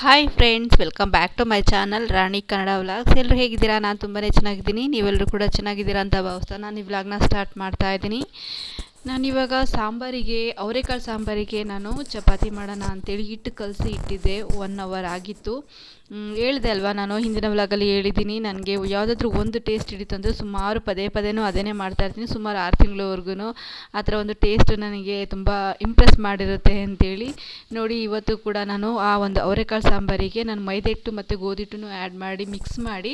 Hi friends welcome back to my channel Rani Kannada vlogs ಎಲ್ಲರೂ ಹೇಗಿದ್ದೀರಾ? ನಾನು ತುಂಬಾ ಚೆನ್ನಾಗಿದ್ದೀನಿ. ನೀವೆಲ್ಲರೂ ಕೂಡ ಚೆನ್ನಾಗಿದ್ದೀರಾ ಅಂತ ಭಾವಿಸ್ತಾ ನಾನು ಈ ವ್ಲಾಗ್ನ ಸ್ಟಾರ್ಟ್ ಮಾಡ್ತಾ ಇದ್ದೀನಿ. ನಾನಿವಾಗ ಸಾಂಬಾರಿಗೆ, ಅವರೆಕಾಳು ಸಾಂಬಾರಿಗೆ ನಾನು ಚಪಾತಿ ಮಾಡೋಣ ಅಂತೇಳಿ ಹಿಟ್ಟು ಕಲಸಿ ಇಟ್ಟಿದ್ದೆ. ಒನ್ ಅವರ್ ಆಗಿತ್ತು. ಹೇಳಿದೆ ಅಲ್ವಾ ನಾನು ಹಿಂದಿನ ವ್ಲಾಗಲ್ಲಿ ಹೇಳಿದ್ದೀನಿ. ನನಗೆ ಯಾವುದಾದ್ರೂ ಒಂದು ಟೇಸ್ಟ್ ಹಿಡಿತಂದ್ರೆ ಸುಮಾರು ಪದೇ ಪದೇನೂ ಅದೇನೇ ಮಾಡ್ತಾಯಿರ್ತೀನಿ ಸುಮಾರು ಆರು ತಿಂಗಳವರೆಗೂ ಆ ಥರ ಒಂದು ಟೇಸ್ಟ್ ನನಗೆ ತುಂಬ ಇಂಪ್ರೆಸ್ ಮಾಡಿರುತ್ತೆ ಅಂತೇಳಿ. ನೋಡಿ, ಇವತ್ತು ಕೂಡ ನಾನು ಆ ಒಂದು ಅವರೆಕಾಳು ಸಾಂಬಾರಿಗೆ ನಾನು ಮೈದಾ ಹಿಟ್ಟು ಮತ್ತು ಗೋಧಿ ಹಿಟ್ಟನ್ನು ಆ್ಯಡ್ ಮಾಡಿ ಮಿಕ್ಸ್ ಮಾಡಿ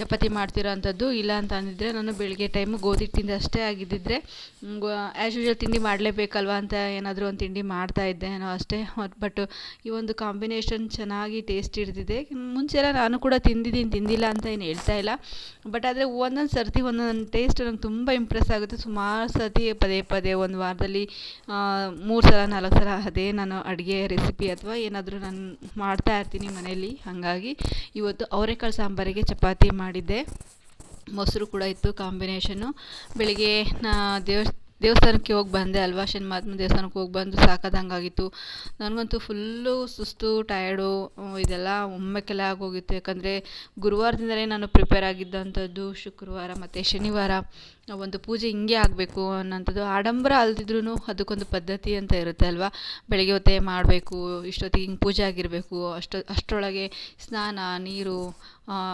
ಚಪಾತಿ ಮಾಡ್ತಿರೋ ಅಂಥದ್ದು. ಇಲ್ಲ ಅಂತ ಅಂದಿದ್ರೆ ನಾನು ಬೆಳಗ್ಗೆ ಟೈಮು ಗೋಧಿ ಹಿಟ್ಟಿಂದ ಅಷ್ಟೇ ಆಗಿದ್ದಿದ್ರೆ ಆ್ಯಸ್ ಯೂಶಲ್ ತಿಂಡಿ ಮಾಡಲೇಬೇಕಲ್ವಾ ಅಂತ ಏನಾದರೂ ಒಂದು ತಿಂಡಿ ಮಾಡ್ತಾ ಇದ್ದೆ ನಾನು ಅಷ್ಟೇ. ಬಟ್ ಈ ಒಂದು ಕಾಂಬಿನೇಷನ್ ಚೆನ್ನಾಗಿ ಟೇಸ್ಟ್ ಇರ್ತಿದೆ ಮುಂಚೆ ಎಲ್ಲ ನಾನು ಕೂಡ ತಿಂದಿದ್ದೀನಿ, ತಿಂದಿಲ್ಲ ಅಂತ ಏನು ಹೇಳ್ತಾ ಇಲ್ಲ. ಬಟ್ ಆದರೆ ಒಂದೊಂದು ಸರ್ತಿ, ಒಂದೊಂದು ಟೇಸ್ಟ್ ನಂಗೆ ತುಂಬ ಇಂಪ್ರೆಸ್ ಆಗುತ್ತೆ. ಸುಮಾರು ಸರ್ತಿ ಪದೇ ಪದೇ ಒಂದು ವಾರದಲ್ಲಿ ಮೂರು ಸಲ, ನಾಲ್ಕು ಸಲ ಅದೇ ನಾನು ಅಡುಗೆ ರೆಸಿಪಿ ಅಥವಾ ಏನಾದರೂ ನಾನು ಮಾಡ್ತಾ ಇರ್ತೀನಿ ಮನೆಯಲ್ಲಿ. ಹಾಗಾಗಿ ಇವತ್ತು ಅವರೆಕಾಳು ಸಾಂಬಾರಿಗೆ ಚಪಾತಿ ಮಾಡಿದ್ದೆ. ಮೊಸರು ಕೂಡ ಇತ್ತು ಕಾಂಬಿನೇಷನ್ನು ಬೆಳಿಗ್ಗೆ ನಾ ದೇವಸ್ ದೇವಸ್ಥಾನಕ್ಕೆ ಹೋಗಿ ಬಂದೆ. ಅಲ್ವಾ? ಶನಿಮಹಾತ್ಮ ದೇವಸ್ಥಾನಕ್ಕೆ ಹೋಗಿ ಬಂದು ಸಾಕಾದಂಗಾಗಿತ್ತು. ನನಗಂತೂ ಫುಲ್ಲು ಸುಸ್ತು ಟಯರ್ಡು ಇದೆಲ್ಲ ಒಮ್ಮೆಕೆಲ್ಲ ಆಗೋಗಿತ್ತು. ಯಾಕಂದರೆ ಗುರುವಾರದಿಂದಲೇ ನಾನು ಪ್ರಿಪೇರ್ ಆಗಿದ್ದಂಥದ್ದು ಶುಕ್ರವಾರ ಮತ್ತು ಶನಿವಾರ. ಒಂದು ಪೂಜೆ ಹಿಂಗೆ ಆಗಬೇಕು ಅನ್ನೋಂಥದ್ದು ಆಡಂಬರ ಅಲ್ದಿದ್ರೂ ಅದಕ್ಕೊಂದು ಪದ್ಧತಿ ಅಂತ ಇರುತ್ತೆ ಅಲ್ವಾ? ಬೆಳಗ್ಗೆ ಹೊತ್ತೇ ಮಾಡಬೇಕು ಇಷ್ಟೊತ್ತಿಗೆ ಹಿಂಗೆ ಪೂಜೆ ಆಗಿರಬೇಕು ಅಷ್ಟು ಅಷ್ಟರೊಳಗೆ ಸ್ನಾನ ನೀರು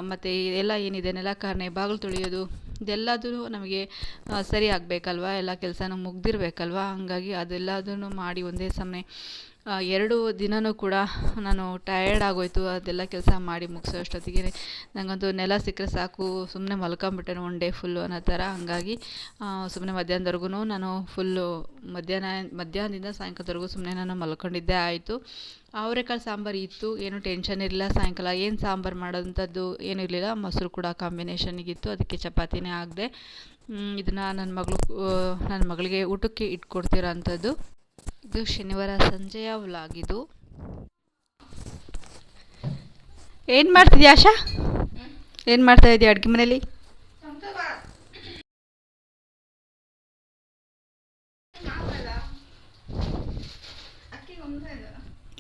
ಮತ್ತು ಎಲ್ಲ ಏನಿದೆ ನೆಲಕಾರ್ಣೆ ಬಾಗಿಲು ತೊಳೆಯೋದು ಇದೆಲ್ಲದೂ ನಮಗೆ ಸರಿ ಆಗಬೇಕಲ್ವ? ಎಲ್ಲ ಕೆಲಸನೂ ಮುಗ್ದಿರಬೇಕಲ್ವಾ? ಹಾಗಾಗಿ ಅದೆಲ್ಲದನ್ನು ಮಾಡಿ ಒಂದೇ ಸಮನೆ ಆ, ಎರಡು ದಿನವೂ ಕೂಡ ನಾನು ಟಯರ್ಡ್ ಆಗೋಯ್ತು. ಅದೆಲ್ಲ ಕೆಲಸ ಮಾಡಿ ಮುಗಿಸೋ ಅಷ್ಟೊತ್ತಿಗೆ ನನಗಂತೂ ನೆಲ ಸಿಕ್ಕರೆ ಸಾಕು. ಸುಮ್ಮನೆ ಮಲ್ಕೊಂಬಿಟ್ಟೆ ಒನ್ ಡೇ ಫುಲ್ಲು ಅನ್ನೋ ಥರ. ಹಂಗಾಗಿ ಸುಮ್ಮನೆ ಮಧ್ಯಾಹ್ನದವರೆಗೂ ನಾನು ಫುಲ್ಲು ಮಧ್ಯಾಹ್ನ, ಮಧ್ಯಾಹ್ನದಿಂದ ಸಾಯಂಕಾಲದವರೆಗೂ ಸುಮ್ಮನೆ ನಾನು ಮಲ್ಕೊಂಡಿದ್ದೇ ಆಯಿತು. ಅವರೆಕಾಳು ಸಾಂಬಾರು ಇತ್ತು. ಏನೂ ಟೆನ್ಷನ್ ಇರಲಿಲ್ಲ. ಸಾಯಂಕಾಲ ಏನು ಸಾಂಬಾರು ಮಾಡೋಂಥದ್ದು ಏನೂ ಇರಲಿಲ್ಲ. ಮೊಸರು ಕೂಡ ಕಾಂಬಿನೇಷನಿಗಿತ್ತು ಅದಕ್ಕೆ ಚಪಾತಿನೇ ಆಗದೆ. ಇದನ್ನು ನನ್ನ ಮಗಳು ನನ್ನ ಮಗಳಿಗೆ ಊಟಕ್ಕೆ ಇಟ್ಕೊಡ್ತಿರೋ ಅಂಥದ್ದು. ಇದು ಶನಿವಾರ ಸಂಜೆಯ ವ್ಲಾಗ್ ಇದು ಏನು ಮಾಡ್ತಿದ್ಯಾ ಆಶಾ? ಏನು ಮಾಡ್ತಾ ಇದೆಯಾ ಅಡುಗೆ ಮನೇಲಿ?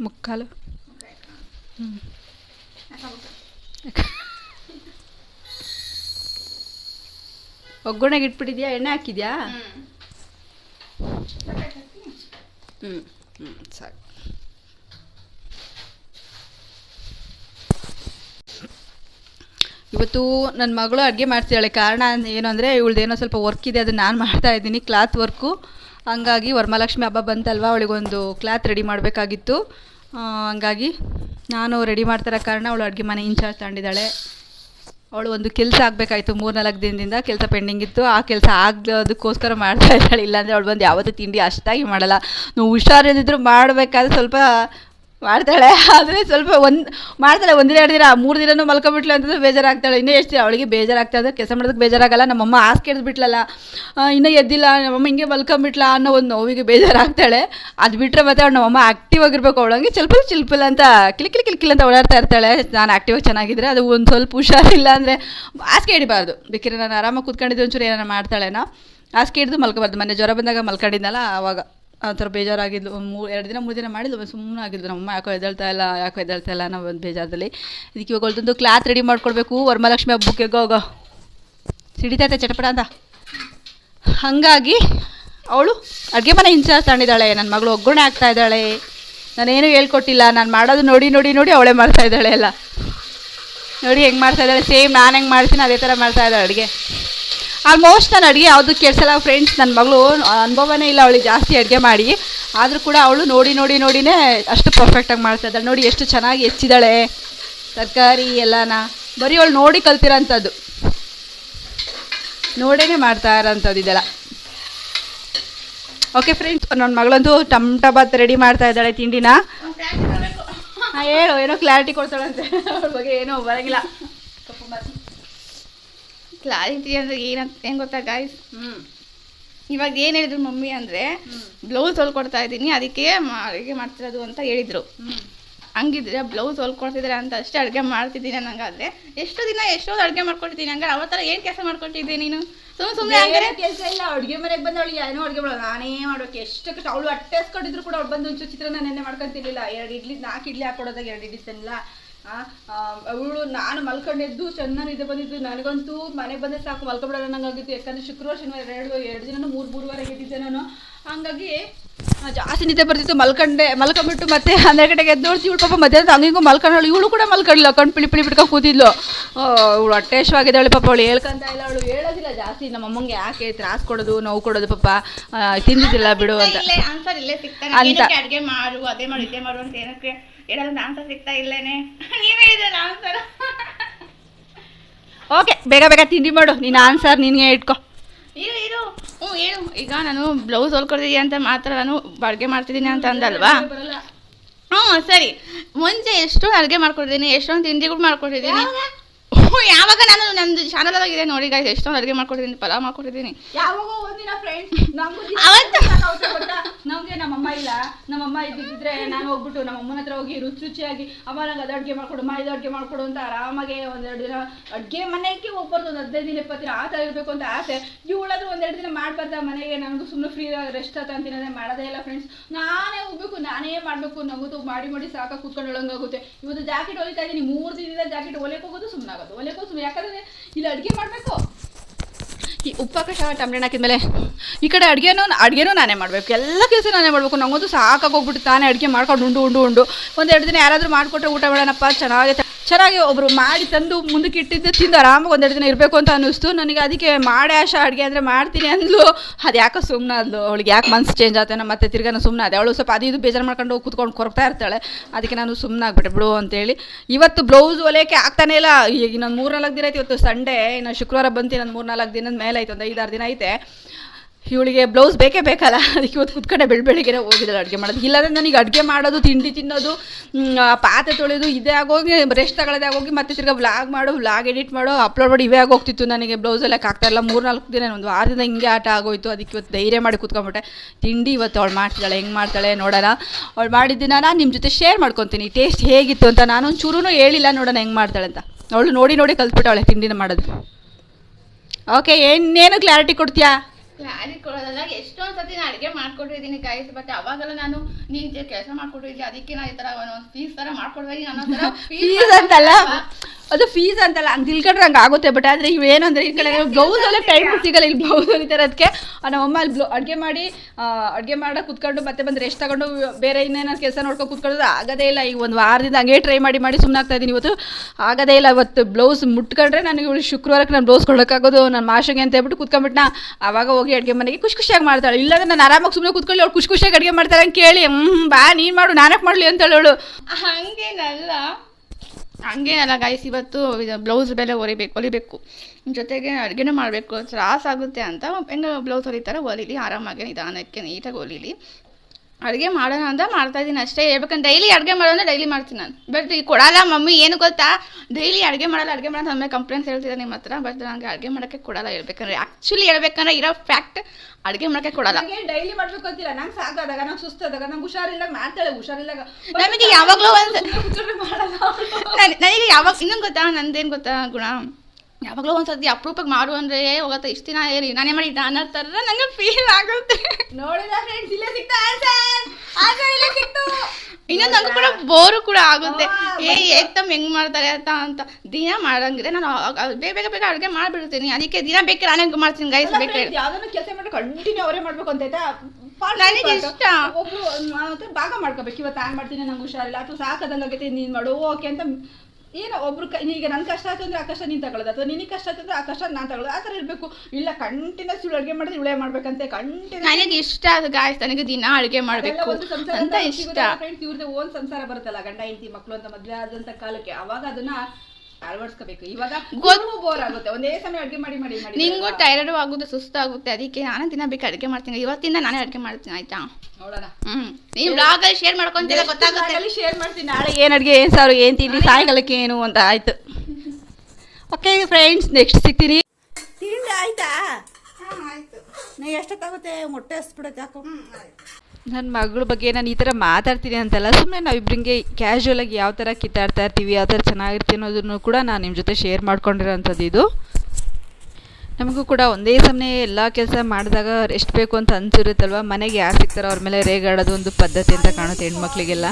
ಮುಕ್ಕಾಲು? ಹ್ಞೂ ಒಗ್ಗರಣೆಗೆ ಇಟ್ಬಿಟ್ಟಿದ್ಯಾ? ಎಣ್ಣೆ ಹಾಕಿದ್ಯಾ? ಹ್ಞೂ ಹ್ಞೂ ಇವತ್ತು ನನ್ನ ಮಗಳು ಅಡುಗೆ ಮಾಡ್ತಿದ್ದಾಳೆ. ಕಾರಣ ಏನು ಅಂದರೆ, ಇವಳ್ದೇನೋ ಸ್ವಲ್ಪ ವರ್ಕ್ ಇದೆ, ಅದನ್ನು ನಾನು ಮಾಡ್ತಾ ಇದ್ದೀನಿ ಕ್ಲಾತ್ ವರ್ಕು ಹಂಗಾಗಿ ವರಮಹಾಲಕ್ಷ್ಮಿ ಹಬ್ಬ ಬಂತಲ್ವ, ಅವಳಿಗೊಂದು ಕ್ಲಾತ್ ರೆಡಿ ಮಾಡಬೇಕಾಗಿತ್ತು. ಹಂಗಾಗಿ ನಾನು ರೆಡಿ ಮಾಡ್ತಿರೋ ಕಾರಣ ಅವಳು ಅಡುಗೆ ಮನೆ ಇನ್ಚಾರ್ಜ್ ತಗೊಂಡಿದ್ದಾಳೆ. ಅವಳು ಒಂದು ಕೆಲಸ ಆಗಬೇಕಾಯ್ತು ಮೂರು ನಾಲ್ಕು ದಿನದಿಂದ ಕೆಲಸ ಪೆಂಡಿಂಗ್ ಇತ್ತು. ಆ ಕೆಲಸ ಆಗೋದಕ್ಕೋಸ್ಕರ ಮಾಡ್ತಾ ಇದ್ದಾಳೆ. ಇಲ್ಲಾಂದರೆ ಅವಳು ಬಂದು ಯಾವತ್ತೂ ತಿಂಡಿ ಅಷ್ಟಾಗಿ ಮಾಡಲ್ಲ. ನೀವು ಹುಷಾರಿಲ್ಲದಿದ್ರು ಮಾಡಬೇಕಾದ್ರೆ ಸ್ವಲ್ಪ ಮಾಡ್ತಾಳೆ. ಆದರೆ ಸ್ವಲ್ಪ ಒಂದು, ಮಾಡ್ತಾಳೆ, ಒಂದಿನ ಎರಡು ದಿನ, ಮೂರು ದಿನನೂ ಮಲ್ಕೊಂಬಿಟ್ಲು ಅಂತಂದ್ರೆ ಬೇಜಾರಾಗ್ತಾಳೆ. ಇನ್ನೂ ಎಷ್ಟು ದಿನ ಅವಳಿಗೆ ಬೇಜಾರಾಗ್ತಾ ಇದೆ ಕೆಲಸ ಮಾಡೋದಕ್ಕೆ ಬೇಜಾರಾಗಲ್ಲ. ನಮ್ಮಮ್ಮ ಆಸೆ ಬಿಟ್ಲಲ್ಲ. ಇನ್ನೂ ಎದ್ದಿಲ್ಲ, ನಮ್ಮಮ್ಮ ಹಿಂಗೆ ಮಲ್ಕೊಂಬಿಟ್ಲ ಅನ್ನೋ ಒಂದು ನೋವಿಗೆ ಬೇಜಾರಾಗ್ತಾಳೆ. ಅದು ಬಿಟ್ಟರೆ ಮತ್ತೆ ಅವ್ಳು ನಮ್ಮಮ್ಮ ಆ್ಯಕ್ಟಿವ್ ಆಗಿರ್ಬೇಕು ಅವಳಂಗೆ ಚಿಲ್ಪಲ್ ಚಿಲ್ಪಲ್ ಅಂತ ಕಿಲಿಕಿಲಿ ಕಿಲಿಕಿಲ್ ಕಿಲಿ ಕಿಲಿ ಅಂತ ಓಡಾಡ್ತಾ ಇರ್ತಾಳೆ. ನಾನು ಆ್ಯಕ್ಟಿವ್ ಚೆನ್ನಾಗಿದ್ರೆ ಅದು ಒಂದು ಸ್ವಲ್ಪ ಹುಷಾರಿಲ್ಲ ಅಂದರೆ ಆಸೆ ಹಿಡಿಬಾರ್ದು. ಬೇಕಿದ್ರೆ ನಾನು ಆರಾಮಾಗಿ ಕೂತ್ಕೊಂಡಿದ್ದು ಒಂಚೂರು ಏನಾರ ಮಾಡ್ತಾಳೆನೋ. ಆಸೆ ಹಿಡಿದು ಮಲ್ಕೋಬಾರ್ದು. ಮೊನ್ನೆ ಜ್ವರ ಬಂದಾಗ ಮಲ್ಕೊಂಡಿದ್ನಲ್ಲ, ಆವಾಗ. ಆ ಥರ ಬೇಜಾರಾಗಿದ್ಲು. ಒಂದು ಮೂರು, ಎರಡು ದಿನ, ಮೂರು ದಿನ ಮಾಡಿದ್ಲು. ಸುಮ್ಮನೆ ಆಗಿದ್ಲು. ನಮ್ಮಮ್ಮ ಯಾಕೋ ಎದ್ದೇಳ್ತಾ ಇಲ್ಲ, ಯಾಕೋ ಎದ್ದೇಳ್ತಾ ಇಲ್ಲ ಅನ್ನೋ ಒಂದು ಬೇಜಾರದಲ್ಲಿ. ಇದಕ್ಕೆ ಇವಾಗ ಒಳ್ತೊಂದು ಕ್ಲಾತ್ ರೆಡಿ ಮಾಡ್ಕೊಡ್ಬೇಕು. ವರಮಹಾಲಕ್ಷ್ಮಿ ಹಬ್ಬಕ್ಕೆ ಹೋಗೋ ಸಿಡಿತೈತೆ ಚಟಪಟ ಅಂತ. ಹಾಗಾಗಿ ಅವಳು ಅಡುಗೆ ಮನೆ ಇನ್ಚಾರ್ಜ್ ತಗೊಂಡಿದ್ದಾಳೆ ನನ್ನ ಮಗಳು ಒಗ್ಗರಣೆ ಆಗ್ತಾ ಇದ್ದಾಳೆ. ನಾನೇನು ಹೇಳ್ಕೊಟ್ಟಿಲ್ಲ. ನಾನು ಮಾಡೋದು ನೋಡಿ ನೋಡಿ ನೋಡಿ ಅವಳೇ ಮಾಡ್ತಾ ಇದ್ದಾಳೆ ಎಲ್ಲ ನೋಡಿ ಹೆಂಗೆ ಮಾಡ್ತಾ ಇದ್ದಾಳೆ. ಸೇಮ್ ನಾನು ಹೆಂಗೆ ಮಾಡ್ತೀನಿ, ಅದೇ ಥರ ಮಾಡ್ತಾ ಇದ್ದಾಳೆ ಅಡುಗೆ. ಆಲ್ಮೋಸ್ಟ್ ನಾನು ಅಡುಗೆ ಯಾವುದು ಕೇಳಿಸಲ್ಲ ಫ್ರೆಂಡ್ಸ್ ನನ್ನ ಮಗಳು ಅನುಭವನೇ ಇಲ್ಲ ಅವಳಿಗೆ ಜಾಸ್ತಿ ಅಡುಗೆ ಮಾಡಿ. ಆದರೂ ಕೂಡ ಅವಳು ನೋಡಿ ನೋಡಿ ನೋಡಿನೇ ಅಷ್ಟು ಪರ್ಫೆಕ್ಟಾಗಿ ಮಾಡ್ತಾ ಇದ್ದಾಳೆ. ನೋಡಿ ಎಷ್ಟು ಚೆನ್ನಾಗಿ ಹೆಚ್ಚಿದ್ದಾಳೆ ತರಕಾರಿ ಎಲ್ಲನ. ಬರೀ ಅವಳು ನೋಡಿ ಕಲ್ತಿರೋಂಥದ್ದು. ನೋಡೇ ಮಾಡ್ತಾ ಇರೋಂಥದ್ದು ಇದೆಲ್ಲ. ಓಕೆ ಫ್ರೆಂಡ್ಸ್ ನನ್ನ ಮಗಳಂತೂ ಟಮಟ ಬಾತ್ ರೆಡಿ ಮಾಡ್ತಾ ಇದ್ದಾಳೆ ತಿಂಡಿನ. ಹಾಂ ಹೇಳು ಏನೋ ಕ್ಲಾರಿಟಿ ಕೊಡ್ತಾಳಂತೆ. ಅವ್ರ ಬಗ್ಗೆ ಏನೋ ಬರೋಂಗಿಲ್ಲ. ಕ್ಲಾರಿಟಿ ಅಂದ್ರೆ ಏನಂತ ಹೆಂಗ್ ಗೊತ್ತಾ ಗಾಯ್ಸ್ ಹ್ಮ್. ಇವಾಗ ಏನು ಹೇಳಿದ್ರು ಮಮ್ಮಿ ಅಂದ್ರೆ ಬ್ಲೌಸ್ ಹೊಲ್ಕೊಡ್ತಾ ಇದ್ದೀನಿ ಅದಕ್ಕೆ ಅಡುಗೆ ಮಾಡ್ತಿರೋದು ಅಂತ ಹೇಳಿದ್ರು. ಹಂಗಿದ್ರೆ ಬ್ಲೌಸ್ ಹೊಲ್ಕೊಡ್ತಿದ್ರೆ ಅಂತ ಅಷ್ಟೇ ಅಡುಗೆ ಮಾಡ್ತಿದ್ದೀನಿ ನಂಗಾದ್ರೆ. ಎಷ್ಟು ದಿನ ಎಷ್ಟೊಂದು ಅಡುಗೆ ಮಾಡ್ಕೊಟ್ಟಿದ್ದೀನಿ ಹಂಗಾರೆ ಅವತ್ತರ ಏನ್ ಕೆಲಸ ಮಾಡ್ಕೊಟ್ಟಿದ್ದೆ ನೀನು? ಸುಮ್ ಸುಮ್ಮನೆ ಹಂಗಾರೆ ಕೆಲಸ ಇಲ್ಲ ಅಡುಗೆ ಮನೆಗೆ ಬಂದು ಅವಳಿಗೆ ಏನೋ ಅಡುಗೆ ಮಾಡೋದು ನಾನೇ ಮಾಡೋಕೆ ಎಷ್ಟು ಕಷ್ಟ ಅವಳು ಅಟ್ಟೆಸ್ಕೊಂಡಿದ್ರು ಕೂಡ ಅವ್ಳು ಬಂದು ಒಂಚೂರು ಚಿತ್ರಾನ್ನ ನೆನ್ನೆ ಮಾಡ್ಕೊಂತಿರ್ಲಿಲ್ಲ ಎರಡು ಇಡ್ಲಿ ನಾಲ್ಕು ಇಡ್ಲಿ ಹಾಕೊಡೋದಾಗ ಎರಡು ಇಡ್ಲಿ ತಿನ್ನಲ್ಲ ಅವಳು ನಾನು ಮಲ್ಕೊಂಡೆದ್ದು ಚೆನ್ನಾಗಿ ನಿದ್ದೆ ಬಂದಿದ್ದು ನನಗಂತೂ ಮನೆಗೆ ಬಂದ್ರೆ ಸಾಕು ಮಲ್ಕೊಬಿಡೋಣ ನಂಗಾಗಿತ್ತು ಯಾಕಂದ್ರೆ ಶುಕ್ರವಾರ ಶನಿವಾರ ಎರಡು ಎರಡು ದಿನ ಮೂರು ಮೂರುವರೆ ಇದ್ದಿದ್ದೆ ನಾನು. ಹಂಗಾಗಿ ಜಾಸ್ತಿ ನಿದ್ದೆ ಬರ್ತಿತ್ತು. ಮಲ್ಕೊಂಡೆ ಮಲ್ಕೊಂಡ್ಬಿಟ್ಟು ಮತ್ತೆ ಹನ್ನೆರಡು ಗಂಟೆಗೆ ಎದ್ದು ನೋಡ್ತಿ ಇವಳು ಪಾಪ ಮಧ್ಯಾಹ್ನ ಹಂಗಿಂಗೂ ಮಲ್ಕೊಂಡಳು ಇವಳು ಕೂಡ ಮಲ್ಕೊಂಡಿಲ್ಲ ಕಣ್ ಪಿಳಿ ಪಿಳಿ ಬಿಟ್ಕೊ ಕೂತಿದ್ಲು. ಇವಳು ಅಟ್ಟೇಶವಾಗಿದ್ದಾಳೆ ಪಾಪ. ಅವಳು ಹೇಳ್ಕೊಂತ ಇಲ್ಲ. ಅವಳು ಹೇಳೋದಿಲ್ಲ ಜಾಸ್ತಿ. ನಮ್ಮ ಅಮ್ಮಂಗೆ ಯಾಕೆ ತ್ರಾಸ್ ಕೊಡೋದು ನೋವು ಕೊಡೋದು ಪಾಪ. ತಿಂದಿದ್ದಿಲ್ಲ ಬಿಡು ಅಂತ. ಅಂತ. ಅಡ್ಗೆ ಮಾಡು ಅದೇ ಮಾಡು ಇದೇ ಮಾಡು ಅಂತ ಏನಕ್ಕೆ ಹೇಳೋದು ಆನ್ಸರ್ ಸಿಗ್ತಾ ಇಲ್ಲೇನೆ. ನೀವೇ ಹೇಳಿದ್ರೆ ಆನ್ಸರ್ ಓಕೆ ಬೇಗ ಬೇಗ ತಿಂಡಿ ಮಾಡು. ನೀನು ಆನ್ಸರ್ ನಿನಗೆ ಇಟ್ಕೊ. ಇರು ಇರು. ಹ್ಞೂ ಹೇಳು. ಈಗ ನಾನು ಬ್ಲೌಸ್ ಹೊಲ್ಕೊಡ್ತಿದ್ದೀನಿ ಅಂತ ಮಾತ್ರ ನಾನು ಅಡುಗೆ ಮಾಡ್ತಿದ್ದೀನಿ ಅಂತ ಅಂದಲ್ವಾ? ಹ್ಞೂ ಸರಿ. ಮುಂಚೆ ಎಷ್ಟು ಅಡುಗೆ ಮಾಡ್ಕೊಡ್ತೀನಿ ಎಷ್ಟೊಂದು ತಿಂಡಿಗಳು ಮಾಡ್ಕೊಟ್ಟಿದ್ದೀನಿ ಯಾವಾಗ ನಾನು ನಂದು ಚಾನಲ್ ಇದೆ ನೋಡಿ ಗಾಯ್ಸ್ ಎಷ್ಟೊಂದು ಅಡುಗೆ ಮಾಡ್ಕೊಟ್ಟಿದ್ದೀನಿ ಪಲಾವ್ ಮಾಡ್ಕೊಟ್ಟಿದ್ದೀನಿ. ಯಾವಾಗೋ ಒಂದಿನ ಫ್ರೆಂಡ್ಸ್ ನಮಗೂ ಅವತ್ತು ನಮಗೆ ನಮ್ಮಮ್ಮ ಇಲ್ಲ. ನಮ್ಮಮ್ಮ ಇದ್ದಿದ್ರೆ ನಾನು ಹೋಗ್ಬಿಟ್ಟು ನಮ್ಮ ಅಮ್ಮನ ಹತ್ರ ಹೋಗಿ ರುಚಿ ರುಚಿಯಾಗಿ ಅಮ್ಮ ನಂಗೆ ಅದು ಅಡುಗೆ ಮಾಡ್ಕೊಡು ಮಾ ಇದು ಅಡುಗೆ ಮಾಡ್ಕೊಡು ಅಂತ ಆರಾಮಾಗಿ ಒಂದೆರಡು ದಿನ ಅಡುಗೆ ಮನೆಗೆ ಹೋಗ್ಬಾರ್ದು ಒಂದು ಹದಿನೈದು ದಿನ ಇಪ್ಪತ್ತು ದಿನ ಆ ಥರ ಇರಬೇಕು ಅಂತ ಆಸೆ. ಇವಳಾದ್ರೂ ಒಂದೆರಡು ದಿನ ಮಾಡ್ಬಾರ್ದ ಮನೆಗೆ ನನಗೂ ಸುಮ್ಮನೆ ಫ್ರೀ ರೆಸ್ಟ್ ಆತ ಅಂತಿನದೆ ಮಾಡೋದೇ ಇಲ್ಲ ಫ್ರೆಂಡ್ಸ್ ನಾನೇ ಹೋಗ್ಬೇಕು ನಾನೇ ಮಾಡಬೇಕು ನಮಗೂ ಮಾಡಿ ಮಾಡಿ ಸಾಕ ಕೂತ್ಕೊಂಡು ಒಳಗಾಗುತ್ತೆ ಇವತ್ತು ಜಾಕೆಟ್ ಹೊಲಿತಾ ಇದ್ದೀನಿ ಮೂರು ದಿನದಿಂದ ಜಾಕೆಟ್ ಹೊಲಿಯಕ್ಕೆ ಹೋಗೋದು ಹೊಲಿಯಕ್ಕೆ ಸುಮ್ಮನೆ ಯಾಕಂದರೆ ಇಲ್ಲಿ ಅಡುಗೆ ಮಾಡಬೇಕು? ಈ ಉಪ್ಪ ಕಷಾಯ ಟಮ್ರೆಣ್ಣೆ ಹಾಕಿದ್ಮೇಲೆ ಈ ಕಡೆ ಅಡುಗೆನೂ ಅಡುಗೆನೂ ನಾನೇ ಮಾಡಬೇಕು. ಎಲ್ಲ ಕೆಲಸ ನಾನೇ ಮಾಡಬೇಕು. ನಂಗೊಂದು ಸಾಕಾಗಿ ಹೋಗ್ಬಿಟ್ಟು ತಾನೇ ಅಡುಗೆ ಮಾಡ್ಕೊಂಡು ಉಂಡು ಉಂಡು ಉಂಡು. ಒಂದೆರಡು ದಿನ ಯಾರಾದರೂ ಮಾಡಿಕೊಟ್ರೆ ಊಟ ಮಾಡೋಣಪ್ಪ ಚೆನ್ನಾಗಿ ಚೆನ್ನಾಗಿ ಒಬ್ಬರು ಮಾಡಿ ತಂದು ಮುಂದಕ್ಕೆ ಇಟ್ಟಿದ್ದು ತಿಂದು ಆರಾಮಾಗಿ ಒಂದೆರಡು ದಿನ ಇರಬೇಕು ಅಂತ ಅನ್ನಿಸ್ತು. ನನಗೆ ಅದಕ್ಕೆ ಮಾಡಿ ಆಶಾ ಅಡುಗೆ ಅಂದರೆ ಮಾಡ್ತೀನಿ ಅಂದ್ಲು. ಅದು ಯಾಕೋ ಸುಮ್ಮನೆ ಅದು ಅವಳಿಗೆ ಯಾಕೆ ಮನ್ಸು ಚೇಂಜ್ ಆತೇನೋ ಮತ್ತೆ ತಿರ್ಗನ ಸುಮ್ಮನೆ ಅದೇ ಅವಳು ಸ್ವಲ್ಪ ಅದು ಇದು ಬೇಜಾರು ಮಾಡ್ಕೊಂಡು ಕೂತ್ಕೊಂಡು ಕೊರಗ್ತಾ ಇರ್ತಾಳೆ. ಅದಕ್ಕೆ ನಾನು ಸುಮ್ಮನೆ ಆಗ್ಬಿಟ್ಟೆ. ಬಿಡು ಅಂತೇಳಿ. ಇವತ್ತು ಬ್ಲೌಸ್ ಹೊಲಿಯೋಕ್ಕೆ ಆಗ್ತಾನೆ ಇಲ್ಲ. ಈಗ ಇನ್ನೊಂದು ಮೂರು ನಾಲ್ಕು ದಿನ ಆಯ್ತು ಇವತ್ತು ಸಂಡೇ ಇನ್ನು ಶುಕ್ರವಾರ ಬಂತು, ಇನ್ನೊಂದು ಮೂರು ನಾಲ್ಕು ದಿನದ ಮೇಲೆ ಆಯ್ತು, ಒಂದು ಐದಾರು ದಿನ ಐತೆ. ಇವಳಿಗೆ ಬ್ಲೌಸ್ ಬೇಕೇ ಬೇಕಲ್ಲ? ಅದಕ್ಕೆ ಇವತ್ತು ಕುತ್ಕೊಂಡೆ ಬೆಳ ಬೆಳಿಗ್ಗೆ ಹೋಗಿದ್ದಾಳೆ ಅಡುಗೆ ಮಾಡೋದು. ಇಲ್ಲಾಂದರೆ ನನಗೆ ಅಡುಗೆ ಮಾಡೋದು, ತಿಂಡಿ ತಿನ್ನೋದು ಪಾತ್ರೆ ತೊಳೆಯೋದು, ಇದೇ ಆಗೋಗಿ ರೆಸ್ಟ್ ತಗೊಳ್ಳೋದೇ ಆಗೋಗಿ ಮತ್ತೆ ತಿರ್ಗಿ ವ್ಲಾಗ್ ಮಾಡು ವ್ಲಾಗ್ ಎಡಿಟ್ ಮಾಡು ಅಪ್ಲೋಡ್ ಮಾಡಿ ಇವೇ ಆಗೋಗ್ತಿತ್ತು ನನಗೆ ಬ್ಲೌಸ್ ಎಲ್ಲ ಆಗ್ತಾ ಇಲ್ಲ. ಮೂರು ನಾಲ್ಕು ದಿನ, ಒಂದು ವಾರದಿಂದ ಹಿಂಗೆ ಆಟ ಆಗೋಯ್ತು. ಅದಕ್ಕೆ ಇವತ್ತು ಧೈರ್ಯ ಮಾಡಿ ಕುತ್ಕೊಂಬಿಟ್ಟೆ. ತಿಂಡಿ ಇವತ್ತು ಅವಳು ಮಾಡ್ತಿದ್ದಾಳೆ, ಹೆಂಗೆ ಮಾಡ್ತಾಳೆ ನೋಡೋಣ. ಅವಳು ಮಾಡಿದ್ದನ್ನ ನಾನು ನಿಮ್ಮ ಜೊತೆ ಶೇರ್ ಮಾಡ್ಕೊತೀನಿ. ಟೇಸ್ಟ್ ಹೇಗಿತ್ತು ಅಂತ ನಾನು ಚೂರೂ ಹೇಳಿಲ್ಲ, ನೋಡೋಣ ಹೆಂಗೆ ಮಾಡ್ತಾಳೆ ಅಂತ. ಅವಳು ನೋಡಿ ನೋಡಿ ಕಲ್ತ್ಬಿಟ್ಟವಳೆ ತಿಂಡಿನ ಮಾಡೋದು. ಓಕೆ ಇನ್ನೇನು ಕ್ಲಾರಿಟಿ ಕೊಡ್ತೀಯಾ? ಕ್ಲಾರಿ ಕೊಡೋದಲ್ಲ ಎಷ್ಟೊಂದು ಸತಿ ನಾನು ಅಡುಗೆ ಮಾಡ್ಕೊಟ್ಟಿದ್ದೀನಿ ಗಾಯ್ಸ್ ಬಟ್ ಅವಾಗೆಲ್ಲ ನಾನು ನೀನು ಕೆಲಸ ಮಾಡ್ಕೊಟ್ಟಿದ್ದೆ ಅದಕ್ಕೆ ನಾ ಈ ಥರ ಒಂದು ಫೀಸ್ ಥರ ಮಾಡ್ಕೊಡ್ಬೇಕು ಅನ್ನೋ ಥರ ಫೀಸ್ ಅಂತಲ್ಲ? ಅದು ಫೀಸ್ ಅಂತಲ್ಲ ಹಂಗೆ ತಿಳ್ಕೊಂಡ್ರೆ ಹಂಗೆ ಆಗುತ್ತೆ ಬಟ್ ಆದರೆ ಇವೇನಂದ್ರೆ ಈ ಕಡೆ ಬ್ಲೌಸ್ ಅಲ್ಲೇ ಟೈಮ್ ಸಿಗಲ್ಲ ಇಲ್ಲಿ ಬ್ಲೌಸ್ ಹೊಲಿತಾರೆ ಅದಕ್ಕೆ ನಮ್ಮಮ್ಮ ಅಲ್ಲಿ ಬ್ಲೌ ಅಡುಗೆ ಮಾಡಿ ಅಡುಗೆ ಮಾಡೋ ಕುತ್ಕೊಂಡು ಮತ್ತೆ ಬಂದು ರೆಸ್ಟ್ ತಗೊಂಡು ಬೇರೆ ಇನ್ನೇನೋ ಕೆಲಸ ನೋಡ್ಕೊಂಡು ಕುತ್ಕೊಳ್ಳೋದು ಆಗೋದೇ ಇಲ್ಲ. ಈಗ ಒಂದು ವಾರದಿಂದ ಹಂಗೆ ಟ್ರೈ ಮಾಡಿ ಮಾಡಿ ಸುಮ್ಮನೆ ಆಗ್ತಾ ಇದ್ದೀನಿ ಇವತ್ತು. ಆಗೋದೇ ಇಲ್ಲ ಇವತ್ತು ಬ್ಲೌಸ್ ಮುಟ್ಕೊಂಡ್ರೆ ನನಗೆ ಇವಳು ಶುಕ್ರವಾರಕ್ಕೆ ನಾನು ಬ್ಲೌಸ್ ಕೊಡೋಕ್ಕಾಗೋದು ನನ್ನ ಮಾಷಂಗೆ ಅಂತ ಹೇಳ್ಬಿಟ್ಟು ಕುತ್ಕೊಂಡ್ಬಿಟ್ಟು ಆವಾಗ ಹೋಗಿ ಅಡುಗೆ ಮನೆಗೆ ಖುಷಿ ಖುಷಿಯಾಗಿ ಮಾಡ್ತಾಳೆ. ಇಲ್ಲಾಂದ್ರೆ ನಾನು ಆರಾಮಾಗಿ ಸುಮ್ಮನೆ ಕುತ್ಕೊಳ್ಳಿ ಅವ್ಳು ಖುಷಿ ಖುಷಿಯಾಗಿ ಅಡುಗೆ ಮಾಡ್ತಾರೆ ಅಂತ ಕೇಳಿ ಹ್ಞೂ ಬಾ ನೀನು ಮಾಡು ನಾನಕ್ಕೆ ಮಾಡಲಿ ಅಂತ ಹೇಳೋಳು ಹಂಗೇನಲ್ಲ. ಹಂಗೇನಲ್ಲ ಗೈಸ್ ಇವತ್ತು ಬ್ಲೌಸ್ ಬೆಲೆ ಹೊಲಿಬೇಕು ಹೊಲಿಬೇಕು. ಜೊತೆಗೆ ಅಡುಗೆನೂ ಮಾಡಬೇಕು. ತ್ರಾಸಾಗುತ್ತೆ ಅಂತ ಹೆಂಗೆ ಬ್ಲೌಸ್ ಹೊಲಿತಾರೆ, ಹೊಲಿಲಿ, ಆರಾಮಾಗಿ ನಿಧಾನಕ್ಕೆ ನೀಟಾಗಿ ಹೊಲಿಲಿ. ಅಡುಗೆ ಮಾಡೋಣ ಅಂತ ಮಾಡ್ತಾ ಇದ್ದೀನಿ ಅಷ್ಟೇ. ಹೇಳ್ಬೇಕಂದ್ರೆ ಡೈಲಿ ಅಡುಗೆ ಮಾಡೋಣ ಡೈಲಿ ಮಾಡ್ತೀನಿ ನಾನು. ಬಟ್ ಈಗ ಕೊಡಲ್ಲ ಮಮ್ಮಿ ಏನು ಗೊತ್ತಾ? ಡೈಲಿ ಅಡುಗೆ ಮಾಡಲ್ಲ ಅಡುಗೆ ಮಾಡೋದು ಆಮೇಲೆ ಕಂಪ್ಲೇಂಟ್ಸ್ ಹೇಳ್ತಿದ್ದಾರೆ ನಿಮ್ಮ ಹತ್ರ. ಬಟ್ ನನಗೆ ಅಡುಗೆ ಮಾಡೋಕ್ಕೆ ಕೊಡಲ್ಲ ಹೇಳ್ಬೇಕಂದ್ರೆ ಆ್ಯಕ್ಚುಲಿ ಹೇಳ್ಬೇಕಂದ್ರೆ ಇರೋ ಫ್ಯಾಕ್ಟ್ ಅಡುಗೆ ಮಾಡೋಕ್ಕೆ ಕೊಡಲ್ಲ. ಡೈಲಿ ಮಾಡ್ಬೇಕು ಅಂತಿಲ್ಲ ನಂಗೆ ಸಾಕಾದಾಗ ನಂಗೆ ಸುಸ್ತಾದಾಗ ನಂಗೆ ಹುಷಾರಿಲ್ಲ ಮಾಡ್ತಾಳೆ ಹುಷಾರಿಲ್ಲಾಗ ನಮಗೆ ಯಾವಾಗಲೂ ಒಂದು ನನಗೆ ಯಾವಾಗ ಇನ್ನೊಂದು ಗೊತ್ತಾ? ನಂದೇನು ಗೊತ್ತಾ ಗುಣ? ಯಾವಾಗಲೂ ಒಂದ್ಸತಿ ಅಪರೂಪಕ್ಕೆ ಮಾಡು ಅಂದ್ರೆ ಹೋಗತ್ತ ಇಷ್ಟು ದಿನ ಏರಿ ನಾನೇ ಮಾಡಿ ಅನ್ನೋ ಥರ ನನಗೆ ಫೀಲ್ ಆಗುತ್ತೆ. ನೋಡಿದ್ರೆ ಫ್ರೆಂಡ್ಸ್ ಇಲ್ಲೇ ಸಿಗ್ತಾ ಆನ್ಸರ್! ಆನ್ಸರ್ ಇಲ್ಲೇ ಸಿಕ್ತು. ಇನ್ನೊಂದು ನಂಗೆ ಕೂಡ ಬೋರು ಕೂಡ ಆಗುತ್ತೆ. ಏ ಏಕ್ದಮ್ ಹೆಂಗ್ ಮಾಡ್ತಾರೆ ಅಂತ ಅಂತ. ದಿನ ಮಾಡಂಗಿದೆ ನಾನು ಬೇಗ ಬೇಗ ಬೇಗ ಅಡುಗೆ ಮಾಡಿಬಿಡ್ತೀನಿ. ಅದಕ್ಕೆ ದಿನ ಬೇಕು ನಾನು ಹೆಂಗ್ ಮಾಡ್ತೀನಿ ಗೈಸ್ ಬೇಕು ಯಾವ್ದನ್ನ ಕೆಲಸ ಮಾಡಿ ಕಂಟಿನ್ಯೂ ಅವರೇ ಮಾಡ್ಬೇಕು ಅಂತ ಆಯ್ತಾ? ನನಗೆ ಇಷ್ಟ. ಒಬ್ರು ಭಾಗ ಮಾಡ್ಕೋಬೇಕು. ಇವತ್ತು ಆನ್ ಮಾಡ್ತೀನಿ ನಂಗೆ ಹುಷಾರಿಲ್ಲ. ಅಥವಾ ಸಾಕದಂಗೆ ನೀನು ಮಾಡು ಓಕೆ ಅಂತ ಏನೋ ಒಬ್ರು ಕ ಈಗ ನನ್ನ ಕಷ್ಟ ಆಯ್ತು ಅಂದ್ರೆ ಆ ಕಷ್ಟ ನೀನು ತಗೊಳ್ಳೋದು ಅಥವಾ ನಿನಗೆ ಕಷ್ಟ ಆಯ್ತು ಅಂದ್ರೆ ಆ ಕಷ್ಟ ನಾನು ತಗೊಳ್ಳೋದು ಆ ಥರ ಇರಬೇಕು. ಇಲ್ಲ ಕಂಟಿನ್ಯೂಸ್ ಇವಳು ಅಡುಗೆ ಮಾಡಿದ್ರೆ ಇವಳೇ ಮಾಡ್ಬೇಕಂತೆ ಕಂಟಿನ್ಯೂಸ್ ನನಗೆ ಇಷ್ಟ ಅದು ಗಾಯ್ಸ್ ನನಗೆ ದಿನ ಅಡುಗೆ ಮಾಡಬೇಕು. ಅಂತ ಇಷ್ಟ. ಫ್ರೆಂಡ್ಸ್ ಇವ್ರದ್ದು ಓನ್ ಸಂಸಾರ ಬರುತ್ತಲ್ಲ ಗಂಡ ಹೆಂಡತಿ ಮಕ್ಕಳು ಅಂತ ಮದ್ವೆ ಆದಂತ ಕಾಲಕ್ಕೆ ಅವಾಗ ಅದನ್ನ ಅಳವಡಿಸ್ಕೋಬೇಕು. ಇವಾಗ ಬೋರ್ ಆಗುತ್ತೆ. ಒಂದೇ ಸಮಯ ಅಡುಗೆ ಮಾಡಿ ಮಾಡಿ ಮಾಡಿ ನಿಂಗೂ ಟೈರ್ಡ್ ಆಗುತ್ತೆ ಸುಸ್ತಾಗುತ್ತೆ. ಅದಕ್ಕೆ ನಾನು ದಿನ ಬೇಕು ಅಡುಗೆ ಮಾಡ್ತೀನಿ. ಇವತ್ತಿಂದ ನಾನೇ ಅಡುಗೆ ಮಾಡ್ತೀನಿ ಆಯ್ತಾ? ನೋಡೋಣ. ಹ್ಮ್. ನೀವು ಬ್ಲಾಗಲ್ಲಿ ಶೇರ್ ಮಾಡ್ಕೊಂತೀರ ಗೊತ್ತಾಗುತ್ತೆ. ಶೇರ್ ಮಾಡ್ತೀನಿ. ನಾಳೆ ಏನು ಅಡುಗೆ ಏನು ಸಾರು ಏನು ತಿಂಡಿ ಸಾಯಂಕಾಲಕ್ಕೆ ಏನು ಅಂತ ಆಯ್ತು. ಓಕೆ ಫ್ರೆಂಡ್ಸ್ ನೆಕ್ಸ್ಟ್ ಸಿಗ್ತೀನಿ. ತಿಂಡಿ ಆಯ್ತಾ? ಆಯ್ತು. ಎಷ್ಟೊತ್ತಾಗುತ್ತೆ? ಮೊಟ್ಟೆ ಹಸ್ಬಿಡಕ್ಕೆ ಯಾಕೋ ನನ್ನ ಮಗಳ ಬಗ್ಗೆ ನಾನು ಈ ಥರ ಮಾತಾಡ್ತೀನಿ ಅಂತಲ್ಲ ಸುಮ್ಮನೆ ನಾವಿಬ್ಬರಿಗೆ ಕ್ಯಾಶುವಲ್ ಆಗಿ ಯಾವ ಥರ ಕಿತ್ತಾಡ್ತಾ ಇರ್ತೀವಿ, ಯಾವ ಥರ ಚೆನ್ನಾಗಿರ್ತೀವಿ ಅನ್ನೋದನ್ನು ಕೂಡ ನಾನು ನಿಮ್ಮ ಜೊತೆ ಶೇರ್ ಮಾಡ್ಕೊಂಡಿರೋಂಥದ್ದು ಇದು. ನಮಗೂ ಕೂಡ ಒಂದೇ ಸಮನೆ ಎಲ್ಲ ಕೆಲಸ ಮಾಡಿದಾಗ ರೆಸ್ಟ್ ಬೇಕು ಅಂತ ಅನ್ಸಿರುತ್ತಲ್ವ? ಮನೆಗೆ ಯಾರು ಸಿಗ್ತಾರೋ ಅವ್ರ ಮೇಲೆ ರೇಗಾಡೋದು ಒಂದು ಪದ್ಧತಿ ಅಂತ ಕಾಣುತ್ತೆ ಹೆಣ್ಮಕ್ಳಿಗೆಲ್ಲ.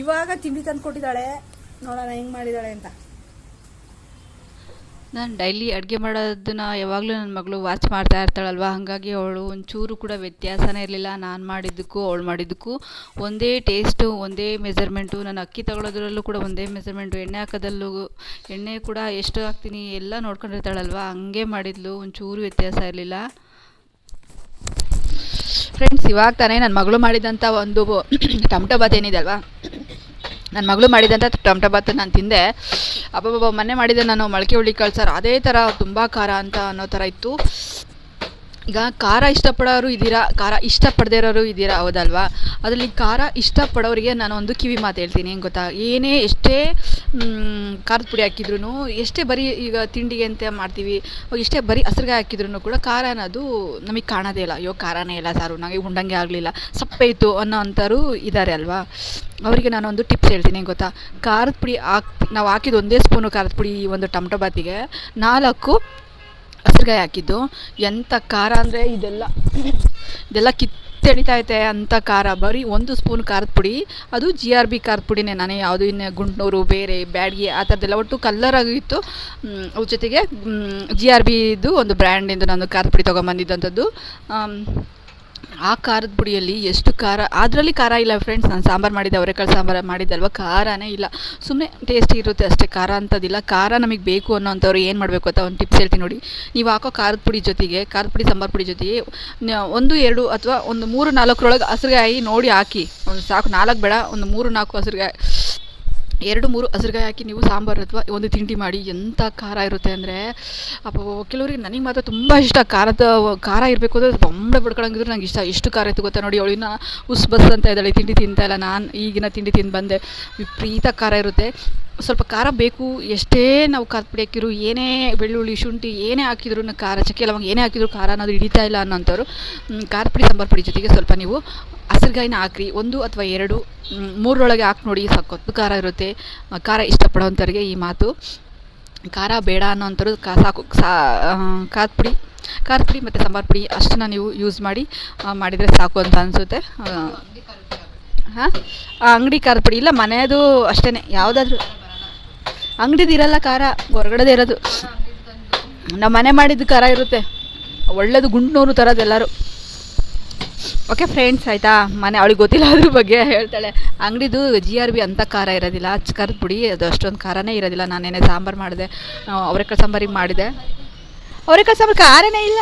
ಇವಾಗ ತಿಂಡಿ ತಂದು ಕೊಟ್ಟಿದ್ದಾಳೆ. ನೋಡೋಣ ಹೆಂಗ್ ಮಾಡಿದಾಳೆ ಅಂತ. ನಾನು ಡೈಲಿ ಅಡುಗೆ ಮಾಡೋದನ್ನ ಯಾವಾಗಲೂ ನನ್ನ ಮಗಳು ವಾಚ್ ಮಾಡ್ತಾ ಇರ್ತಾಳಲ್ವ? ಹಾಗಾಗಿ ಅವಳು ಒಂಚೂರು ಕೂಡ ವ್ಯತ್ಯಾಸನೇ ಇರಲಿಲ್ಲ. ನಾನು ಮಾಡಿದ್ದಕ್ಕೂ ಅವಳು ಮಾಡಿದ್ದಕ್ಕೂ ಒಂದೇ ಟೇಸ್ಟು ಒಂದೇ ಮೆಜರ್ಮೆಂಟು ನಾನು ಅಕ್ಕಿ ತಗೊಳ್ಳೋದ್ರಲ್ಲೂ ಕೂಡ ಒಂದೇ ಮೆಜರ್ಮೆಂಟು ಎಣ್ಣೆ ಹಾಕೋದಲ್ಲೂ ಎಣ್ಣೆ ಕೂಡ ಎಷ್ಟು ಹಾಕ್ತೀನಿ ಎಲ್ಲ ನೋಡ್ಕೊಂಡಿರ್ತಾಳಲ್ವ? ಹಂಗೆ ಮಾಡಿದ್ಲು. ಒಂಚೂರು ವ್ಯತ್ಯಾಸ ಇರಲಿಲ್ಲ. ಫ್ರೆಂಡ್ಸ್ ಇವಾಗ ತಾನೇ ನನ್ನ ಮಗಳು ಮಾಡಿದಂಥ ಒಂದು ಟಮಟೊ ಬಾತ್ ಏನಿದೆ ಅಲ್ವಾ? ನನ್ನ ಮಗಳು ಮಾಡಿದಂಥ ಟೊಮೆಟೊ ಬಾತ್ ನಾನು ತಿಂದೆ. ಅಬ್ಬಬ್ಬ ಮೊನ್ನೆ ಮಾಡಿದ್ದೆ ನಾನು ಮೊಳಕೆ ಹುಳಿ ಕಳ್ಸಾರು ಅದೇ ಥರ ತುಂಬ ಖಾರ ಅಂತ ಅನ್ನೋ ಥರ ಇತ್ತು. ಈಗ ಖಾರ ಇಷ್ಟಪಡೋರು ಇದ್ದೀರಾ? ಖಾರ ಇಷ್ಟಪಡದೇ ಇರೋರು ಇದ್ದೀರಾ? ಹೌದಲ್ವಾ? ಅದರಲ್ಲಿ ಖಾರ ಇಷ್ಟಪಡೋರಿಗೆ ನಾನು ಒಂದು ಕಿವಿ ಮಾತು ಹೇಳ್ತೀನಿ. ಏನು ಗೊತ್ತಾ? ಏನೇ ಎಷ್ಟೇ ಖಾರದ ಪುಡಿ ಹಾಕಿದ್ರು ಎಷ್ಟೇ ಬರೀ ಈಗ ತಿಂಡಿಗೆ ಅಂತ ಮಾಡ್ತೀವಿ ಎಷ್ಟೇ ಬರೀ ಹಸ್ರಿಗೆ ಹಾಕಿದ್ರು ಕೂಡ ಖಾರ ಅನ್ನೋದು ನಮಗೆ ಕಾಣೋದೇ ಇಲ್ಲ. ಅಯ್ಯೋ, ಖಾರನೇ ಇಲ್ಲ ಸಾರು ನನಗೆ ಉಂಡಂಗೆ ಆಗಲಿಲ್ಲ. ಸಪ್ಪೆ ಇತ್ತು ಅನ್ನೋ ಅಂಥವ್ರು ಇದ್ದಾರೆ ಅಲ್ವಾ? ಅವರಿಗೆ ನಾನೊಂದು ಟಿಪ್ಸ್ ಹೇಳ್ತೀನಿ. ಗೊತ್ತಾ? ಖಾರದ ಪುಡಿ ಹಾಕಿ, ನಾವು ಹಾಕಿದ ಒಂದೇ ಸ್ಪೂನು ಖಾರದ ಪುಡಿ ಈ ಒಂದು ಟೊಮಟೊ ಬಾತಿಗೆ ನಾಲ್ಕು ಹಸ್ರುಗಾಯಿ ಹಾಕಿದ್ದು. ಎಂಥ ಖಾರ ಅಂದರೆ ಇದೆಲ್ಲ ಇದೆಲ್ಲ ಕಿತ್ತೆಳಿತಾ ಐತೆ ಅಂಥ ಖಾರ. ಬರೀ ಒಂದು ಸ್ಪೂನ್ ಖಾರದ ಪುಡಿ, ಅದು ಜಿ ಆರ್ ಬಿ ಖಾರದ ಪುಡಿನೇ ನಾನೇ. ಯಾವುದು ಇನ್ನು ಗುಂಟ್ನೂರು ಬೇರೆ, ಬ್ಯಾಡ್ಗೆ, ಆ ಥರದ್ದೆಲ್ಲ ಒಟ್ಟು ಕಲ್ಲರ್ ಆಗಿತ್ತು ಅವ್ರ ಜೊತೆಗೆ ಜಿ ಆರ್ ಬಿದು ಒಂದು ಬ್ರ್ಯಾಂಡಿಂದು ನಾನು ಖಾರದ ಪುಡಿ ತೊಗೊಂಬಂದಿದ್ದಂಥದ್ದು ಆ ಖಾರದ ಪುಡಿಯಲ್ಲಿ ಎಷ್ಟು ಖಾರ, ಅದರಲ್ಲಿ ಖಾರ ಇಲ್ಲ ಫ್ರೆಂಡ್ಸ್ ನಾನು ಸಾಂಬಾರು ಮಾಡಿದ್ದೆ, ಅವರೆಕಾಳು ಸಾಂಬಾರು ಮಾಡಿದ್ದಲ್ವ? ಖಾರನೇ ಇಲ್ಲ. ಸುಮ್ಮನೆ ಟೇಸ್ಟಿ ಇರುತ್ತೆ ಅಷ್ಟೇ, ಖಾರ ಅಂತದಿಲ್ಲ. ಖಾರ ನಮಗೆ ಬೇಕು ಅನ್ನೋಂಥವ್ರು ಏನು ಮಾಡಬೇಕು ಅಂತ ಒಂದು ಟಿಪ್ಸ್ ಹೇಳ್ತೀನಿ ನೋಡಿ. ನೀವು ಹಾಕೋ ಖಾರದ ಪುಡಿ ಜೊತೆಗೆ, ಖಾರದ ಪುಡಿ, ಸಾಂಬಾರು ಪುಡಿ ಜೊತೆಗೆ ಒಂದು, ಎರಡು ಅಥವಾ ಒಂದು ಮೂರು ನಾಲ್ಕರೊಳಗೆ ಹಸಿರುಗಾಯಿ ನೋಡಿ ಹಾಕಿ. ಒಂದು ಸಾಕು, ನಾಲ್ಕು ಬೇಡ, ಒಂದು ಮೂರು, ನಾಲ್ಕು ಹಸ್ರುಗಾಯಿ. ಎರಡು ಮೂರು ಹಸಿರುಗಾಯಿ ಹಾಕಿ ನೀವು ಸಾಂಬಾರು ಅಥವಾ ಒಂದು ತಿಂಡಿ ಮಾಡಿ ಎಂಥ ಖಾರ ಇರುತ್ತೆ ಅಂದರೆ, ಅಪ್ಪ, ಕೆಲವರಿಗೆ ನನಗೆ ಮಾತ್ರ ತುಂಬ ಇಷ್ಟ. ಖಾರದ, ಖಾರ ಇರಬೇಕು ಅಂದರೆ ಬೊಂಬೆ ಬಿಡ್ಕೊಳಂಗಿದ್ರು ನಂಗೆ ಇಷ್ಟ. ಎಷ್ಟು ಖಾರ ಇತ್ತು ಗೊತ್ತಾ ನೋಡಿ, ಅವಳಿನ ಉಸ್ ಬಸ್ ಅಂತ ಇದ್ದಾಳೆ, ತಿಂಡಿ ತಿಂತಾಯಿಲ್ಲ ನಾನು ಈಗಿನ ತಿಂಡಿ ತಿಂದು ಬಂದೆ. ವಿಪರೀತ ಖಾರ ಇರುತ್ತೆ. ಸ್ವಲ್ಪ ಖಾರ ಬೇಕು, ಎಷ್ಟೇ ನಾವು ಖಾರದ ಪುಡಿ ಹಾಕಿದ್ರು, ಏನೇ ಬೆಳ್ಳುಳ್ಳಿ, ಶುಂಠಿ, ಏನೇ ಹಾಕಿದ್ರು ಖಾರ, ಚಕ್ಕೆ ಲವಂಗ ಏನೇ ಹಾಕಿದ್ರು ಖಾರ ಅನ್ನೋದು ಹಿಡಿತಾ ಇಲ್ಲ ಅನ್ನೋಂಥವ್ರು ಖಾರ ಖಾರದ ಪುಡಿ, ಸಾಂಬಾರು ಪುಡಿ ಜೊತೆಗೆ ಸ್ವಲ್ಪ ನೀವು ಹಸಿರುಗಾಯಿನ ಹಾಕ್ರಿ. ಒಂದು ಅಥವಾ ಎರಡು ಮೂರರೊಳಗೆ ಹಾಕಿ ನೋಡಿ ಸಖತ್ತು ಖಾರ ಇರುತ್ತೆ. ಖಾರ ಇಷ್ಟಪಡೋವಂಥವ್ರಿಗೆ ಈ ಮಾತು. ಖಾರ ಬೇಡ ಅನ್ನೋಂಥವ್ರು ಕಾ, ಸಾಕು, ಸಾ ಖಾರದ ಪುಡಿ, ಖಾರ ಪುಡಿ ಮತ್ತು ಸಾಂಬಾರು ಪುಡಿ ಅಷ್ಟನ್ನ ನೀವು ಯೂಸ್ ಮಾಡಿ ಮಾಡಿದರೆ ಸಾಕು ಅಂತ ಅನಿಸುತ್ತೆ. ಹಾಂ ಅಂಗಡಿ ಖಾರದ ಪುಡಿ ಇಲ್ಲ, ಮನೆಯದು ಅಷ್ಟೇ ಯಾವುದಾದ್ರೂ ಅಂಗಡಿದು ಇರಲ್ಲ ಖಾರ, ಹೊರಗಡೆದೇ ಇರೋದು. ನಮ್ಮ ಮನೆ ಮಾಡಿದ್ದು ಖಾರ ಇರುತ್ತೆ. ಒಳ್ಳೇದು ಗುಂಡ್ನೂರು ತರೋದು ಎಲ್ಲರೂ. ಓಕೆ ಫ್ರೆಂಡ್ಸ್ ಆಯಿತಾ? ಮನೆ ಅವಳಿಗೆ ಗೊತ್ತಿಲ್ಲ ಅದ್ರ ಬಗ್ಗೆ ಹೇಳ್ತಾಳೆ. ಅಂಗಡಿದು ಜಿ ಆರ್ ಬಿ ಅಂತ ಖಾರ ಇರೋದಿಲ್ಲ. ಅಚ್ಚ ಕರೆದು ಬಿಡಿ, ಅದು ಅಷ್ಟೊಂದು ಖಾರನೇ ಇರೋದಿಲ್ಲ. ನಾನೇನೆ ಸಾಂಬಾರು ಮಾಡಿದೆ ಅವರೆಕಾಳು ಸಾಂಬಾರಿಗೆ ಮಾಡಿದೆ. ಅವರೆಕಾಳು ಸಾಂಬಾರು ಖಾರನೇ ಇಲ್ಲ.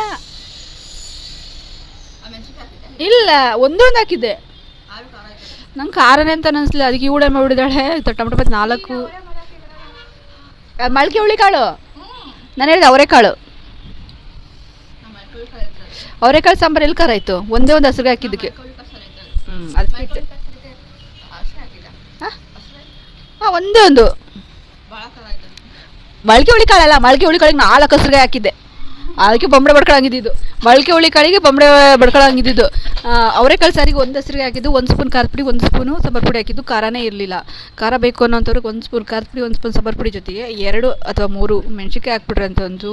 ಇಲ್ಲ, ಒಂದೊಂದು ಹಾಕಿದ್ದೆ. ನಂಗೆ ಖಾರನೇ ಅಂತ ಅನ್ನಿಸ್ಲಿಲ್ಲ ಅದಕ್ಕೆ ಇವಳೆ ಮಾಡಿಬಿಡಿದಾಳೆ ಟೊಮಟೊ ನಾಲ್ಕು. ಮೊಳಕೆ ಹುಳಿಕಾಳು ನಾನು ಹೇಳಿದೆ ಅವರೆಕಾಳು ಅವರೆಕಾಳು ಸಾಂಬಾರು ಎಲ್ಲಿ ಖಾರ ಆಯಿತು? ಒಂದೇ ಒಂದು ಹಸಿರು ಹಾಕಿದ್ದಕ್ಕೆ. ಹ್ಞೂ ಅದಕ್ಕೆ ಇಟ್ಟು. ಹಾಂ? ಹಾಂ ಒಂದೇ ಒಂದು. ಮೊಳಕೆ ಹುಳಿ ಕಾಳಲ್ಲ ಮೊಳಕೆ ಹುಳಿ ಕಾಳಿಗೆ ನಾಲ್ಕು ಹಸಿರುಗಾಯಿ ಹಾಕಿದ್ದೆ. ಅದಕ್ಕೆ ಬೊಂಬಡೆ ಬಡ್ಕೊಳಂಗಿದ್ದು ಮೊಳಕೆ ಹುಳಿ ಕಾಳಿಗೆ ಬೊಂಬಡೆ ಬಡ್ಕೊಳಂಗಿದ್ದು ಅವರೆಕಾಳು ಸಾರಿಗೆ ಒಂದು ಹಸಿರಿಗೆ ಹಾಕಿದ್ದು, ಒಂದು ಸ್ಪೂನ್ ಖಾರದ ಪುಡಿ, ಒಂದು ಸ್ಪೂನು ಸಾಂಬಾರು ಪುಡಿ ಹಾಕಿದ್ದು, ಖಾರನೇ ಇರಲಿಲ್ಲ. ಖಾರ ಬೇಕು ಅನ್ನೋಂಥವ್ರಿಗೆ ಒಂದು ಸ್ಪೂನ್ ಖಾರದ ಪುಡಿ, ಒಂದು ಸ್ಪೂನ್ ಸಾಂಬಾರು ಪುಡಿ ಜೊತೆಗೆ ಎರಡು ಅಥವಾ ಮೂರು ಮೆಣಸಿನ್ಕಾಯಿ ಹಾಕ್ಬಿಟ್ರೆ ಅಂತ ಒಂದು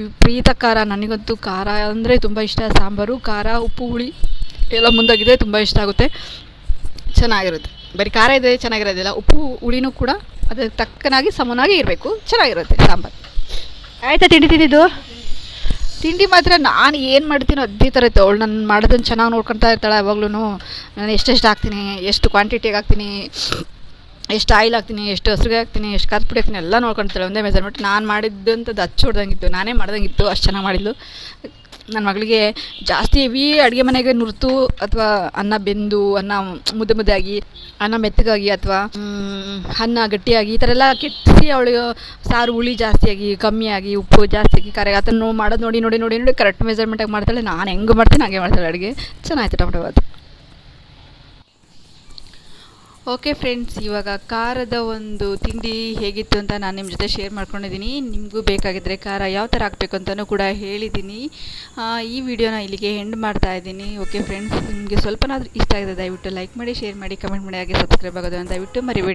ವಿಪರೀತ ಖಾರ. ನನಗಂತೂ ಖಾರ ಅಂದರೆ ತುಂಬ ಇಷ್ಟ. ಸಾಂಬಾರು, ಖಾರ, ಉಪ್ಪು, ಹುಳಿ ಎಲ್ಲ ಮುಂದಾಗಿದೆ ತುಂಬ ಇಷ್ಟ ಆಗುತ್ತೆ. ಚೆನ್ನಾಗಿರುತ್ತೆ. ಬರೀ ಖಾರ ಇದೆ ಚೆನ್ನಾಗಿರೋದಿಲ್ಲ. ಉಪ್ಪು, ಹುಳಿನೂ ಕೂಡ ಅದಕ್ಕೆ ತಕ್ಕನಾಗಿ ಸಮನಾಗಿ ಇರಬೇಕು. ಚೆನ್ನಾಗಿರುತ್ತೆ ಸಾಂಬಾರು. ಆಯಿತಾ ತಿಂಡಿ ತಿಂದಿದ್ದು? ತಿಂಡಿ ಮಾತ್ರ ನಾನು ಏನು ಮಾಡ್ತೀನೋ ಅದೇ ಥರ ಇತ್ತು. ಅವಳು ನಾನು ಮಾಡೋದನ್ನು ಚೆನ್ನಾಗಿ ನೋಡ್ಕೊತಾ ಇರ್ತಾಳೆ ಯಾವಾಗ್ಲೂ ನಾನು ಎಷ್ಟೆಷ್ಟು ಹಾಕ್ತೀನಿ, ಎಷ್ಟು ಕ್ವಾಂಟಿಟಿಗೆ ಹಾಕ್ತೀನಿ, ಎಷ್ಟು ಆಯಿಲ್ ಹಾಕ್ತೀನಿ, ಎಷ್ಟು ಹಸಿಗೆ ಹಾಕ್ತೀನಿ, ಎಷ್ಟು ಪುಡಿ ಹಾಕ್ತೀನಿ, ಎಲ್ಲ ನೋಡ್ಕೊಳ್ತಾಳೆ ಒಂದೇ ಮೆಜರ್ಮೆಂಟ್ ನಾನು ಮಾಡಿದ್ದಂಥದ್ದು ಹಚ್ಚಿ ಹೊಡ್ದಂಗಿತ್ತು ನಾನೇ ಮಾಡ್ದಂಗಿತ್ತು, ಅಷ್ಟು ಚೆನ್ನಾಗಿ ಮಾಡಿದ್ಲು. ನನ್ನ ಮಗಳಿಗೆ ಜಾಸ್ತಿ ಹೆವಿ ಅಡುಗೆ ಮನೆಗೆ ನುರ್ತು ಅಥವಾ ಅನ್ನ ಬೆಂದು ಅನ್ನ ಮುದ್ದೆ ಮುದ್ದೆಯಾಗಿ ಆಗಿ ಅನ್ನ ಮೆತ್ತಗಾಗಿ ಅಥವಾ ಅನ್ನ ಗಟ್ಟಿಯಾಗಿ ಈ ಥರ ಎಲ್ಲ ಕೆಟ್ಟಿಸಿ ಅವಳಿಗೆ ಸಾರು ಹುಳಿ ಜಾಸ್ತಿಯಾಗಿ ಕಮ್ಮಿಯಾಗಿ ಉಪ್ಪು ಜಾಸ್ತಿಯಾಗಿ ಖಾರ ಅದನ್ನು ಮಾಡೋದು ನೋಡಿ ನೋಡಿ ನೋಡಿ ನೋಡಿ ಕರೆಕ್ಟ್ ಮೆಜರ್ಮೆಂಟಾಗಿ ಮಾಡ್ತಾಳೆ. ನಾನು ಹೆಂಗೆ ಮಾಡ್ತೀನಿ ಹಾಗೆ ಮಾಡ್ತಾಳೆ ಅಡುಗೆ. ಚೆನ್ನಾಗಿತ್ತು ಟೊಮೆಟೊ ಬಾತ್. ಓಕೆ ಫ್ರೆಂಡ್ಸ್ ಇವಾಗ ಖಾರದ ಒಂದು ತಿಂಡಿ ಹೇಗಿತ್ತು ಅಂತ ನಾನು ನಿಮ್ಮ ಜೊತೆ ಶೇರ್ ಮಾಡ್ಕೊಂಡಿದ್ದೀನಿ. ನಿಮಗೂ ಬೇಕಾಗಿದ್ದರೆ ಖಾರ ಯಾವ ಥರ ಹಾಕಬೇಕು ಅಂತಲೂ ಕೂಡ ಹೇಳಿದ್ದೀನಿ. ಈ ವಿಡಿಯೋನ ಇಲ್ಲಿಗೆ ಎಂಡ್ ಮಾಡ್ತಾ ಇದ್ದೀನಿ. ಓಕೆ ಫ್ರೆಂಡ್ಸ್ ನಿಮಗೆ ಸ್ವಲ್ಪನಾದರೂ ಇಷ್ಟ ಆಗಿದೆ ದಯವಿಟ್ಟು ಲೈಕ್ ಮಾಡಿ ಶೇರ್ ಮಾಡಿ ಕಮೆಂಟ್ ಮಾಡಿ, ಹಾಗೆ ಸಬ್ಸ್ಕ್ರೈಬ್ ಆಗೋದು ದಯವಿಟ್ಟು ಮರಿಬೇಡಿ.